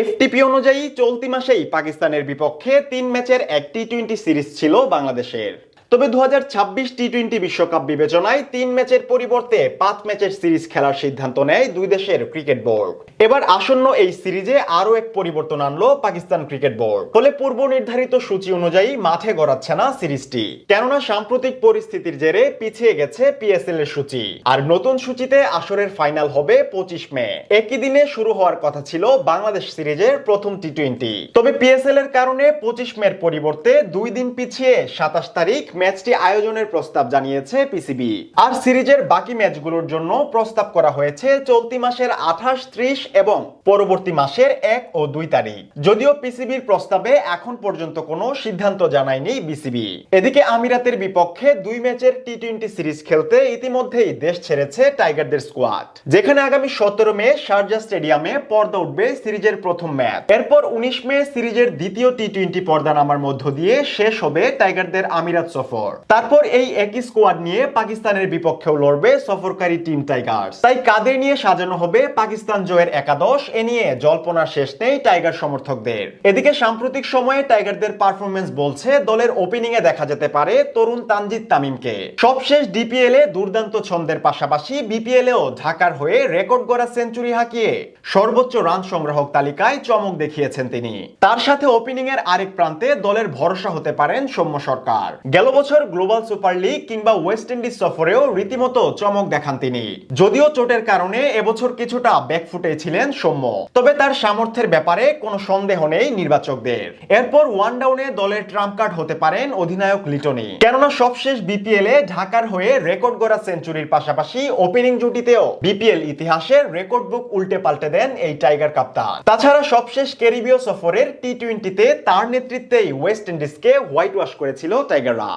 FTP অনুযায়ী চলতি মাসেই পাকিস্তানের বিপক্ষে তিন ম্যাচের এক টি টোয়েন্টি সিরিজ ছিল বাংলাদেশের। তবে দু টি টোয়েন্টি বিশ্বকাপ বিবেচনায় তিন ম্যাচের পরিবর্তে পাঁচ ম্যাচের সিরিজ খেলার সিদ্ধান্ত নেয় দুই দেশের ক্রিকেট বোর্ড। এবার আসন্ন এই সিরিজে আরও এক পরিবর্তন আনলো পাকিস্তান ক্রিকেট বোর্ড। ফলে পূর্ব নির্ধারিত সূচি অনুযায়ী মাঠে গড়াচ্ছে না সিরিজটি। কেননা সাম্প্রতিক পরিস্থিতির জেরে পিছিয়ে গেছে পিএসএল এর সূচি। আর নতুন সূচিতে আসরের ফাইনাল হবে পঁচিশ মে। একই দিনে শুরু হওয়ার কথা ছিল বাংলাদেশ সিরিজের প্রথম টি টোয়েন্টি তবে পিএসএল এর কারণে পঁচিশ মের পরিবর্তে দুই দিন পিছিয়ে সাতাশ তারিখ ম্যাচটি আয়োজনের প্রস্তাব জানিয়েছে পিসিবি আর সিরিজের বাকি ম্যাচগুলোর জন্য প্রস্তাব করা হয়েছে চলতি মাসের আঠাশ, ত্রিশ এবং পরবর্তী মাসের এক ও দুই তারিখ। যদিও পিসিবির প্রস্তাবে এখন পর্যন্ত কোনো সিদ্ধান্ত জানায়নি বিসিবি এদিকে আমিরাতের বিপক্ষে দুই ম্যাচের টি টোয়েন্টি সিরিজ খেলতে ইতিমধ্যেই দেশ ছেড়েছে টাইগারদের স্কোয়াড। যেখানে আগামী সতেরো মে শারজা স্টেডিয়ামে পর্দা উঠবে সিরিজের প্রথম ম্যাচ। এরপর উনিশ মে সিরিজের দ্বিতীয় টি টোয়েন্টি পর্দা নামার মধ্য দিয়ে শেষ হবে টাইগারদের আমিরাত সফর। তারপর এই একই স্কোয়াড নিয়ে পাকিস্তানের বিপক্ষেও লড়বে সফরকারী টিম টাইগার্স। তাই কাদের নিয়ে সাজানো হবে পাকিস্তান জয়ের একাদশ, এ নিয়ে জল্পনার শেষ নেই টাইগার সমর্থকদের। এদিকে সাম্প্রতিক সময়ে টাইগারদের পারফরমেন্স বলছে, দলের ওপেনিং এ দেখা যেতে পারে তরুণ তানজিদ তামিমকে। সবশেষ ডিপিএল এ দুর্দান্ত ছন্দের পাশাপাশি বিপিএল এও ঢাকার হয়ে রেকর্ড গড়া সেঞ্চুরি হাঁকিয়ে সর্বোচ্চ রান সংগ্রাহক তালিকায় চমক দেখিয়েছেন তিনি। তার সাথে ওপেনিং এর আরেক প্রান্তে দলের ভরসা হতে পারেন সৌম্য সরকার। গেল বছর গ্লোবাল সুপার লিগ কিংবা ওয়েস্ট ইন্ডিজ সফরেও রীতিমতো চমক দেখান তিনি। যদিও চোটের কারণে এবছর কিছুটা ব্যাকফুটে ছিলেন সৌম্য। তবে তার সামর্থ্যের ব্যাপারে কোনো সন্দেহ নেই নির্বাচকদের। এরপর ওয়ান ডাউনে দলের ট্রাম্প কার্ড হতে পারেন অধিনায়ক লিটনি। কেননা সবশেষ বিপিএল এ ঢাকার হয়ে রেকর্ড গড়া সেঞ্চুরির পাশাপাশি ওপেনিং জুটিতেও বিপিএল ইতিহাসের রেকর্ড বুক উল্টে পাল্টে দেন এই টাইগার কাপ্তান তাছাড়া সবশেষ ক্যারিবীয় সফরের টি টোয়েন্টিতে তার নেতৃত্বেই ওয়েস্ট ইন্ডিজকে হোয়াইট ওয়াশ করেছিল টাইগাররা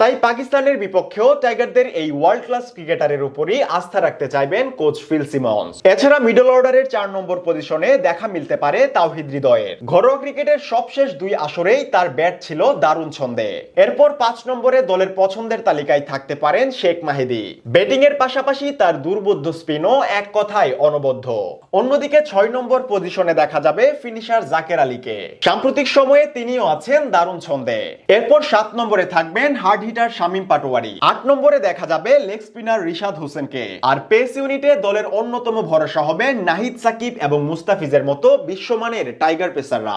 তাই পাকিস্তানের বিপক্ষেও টাইগারদের এই ওয়ার্ল্ড ক্লাস ক্রিকেটারের উপরই আস্থা রাখতে চাইবেন কোচ ফিল সিমন্স। এছাড়া মিডল অর্ডারের চার নম্বর পজিশনে দেখা মিলতে পারে তাওহিদ হৃদয়ের। ঘরোয়া ক্রিকেটের সবশেষ দুই আসরেই তার ব্যাট ছিল দারুণ ছন্দে। এরপর পাঁচ নম্বরে দলের পছন্দের তালিকায় থাকতে পারেন শেখ মাহিদি। ব্যাটিং এর পাশাপাশি তার দুর্বোধ্য স্পিনও এক কথায় অনবদ্য। অন্যদিকে ছয় নম্বর পজিশনে দেখা যাবে ফিনিশার জাকের আলীকে। সাম্প্রতিক সময়ে তিনিও আছেন দারুণ ছন্দে। এরপর সাত নম্বরে থাকবেন হার্ড হিটার শামীম পাটোয়ারি। আট নম্বরে দেখা যাবে লেগ স্পিনার রিশাদ হোসেনকে। আর পেস ইউনিটে দলের অন্যতম ভরসা হবে নাহিদ সাকিব এবং মুস্তাফিজের মতো বিশ্বমানের টাইগার পেসাররা।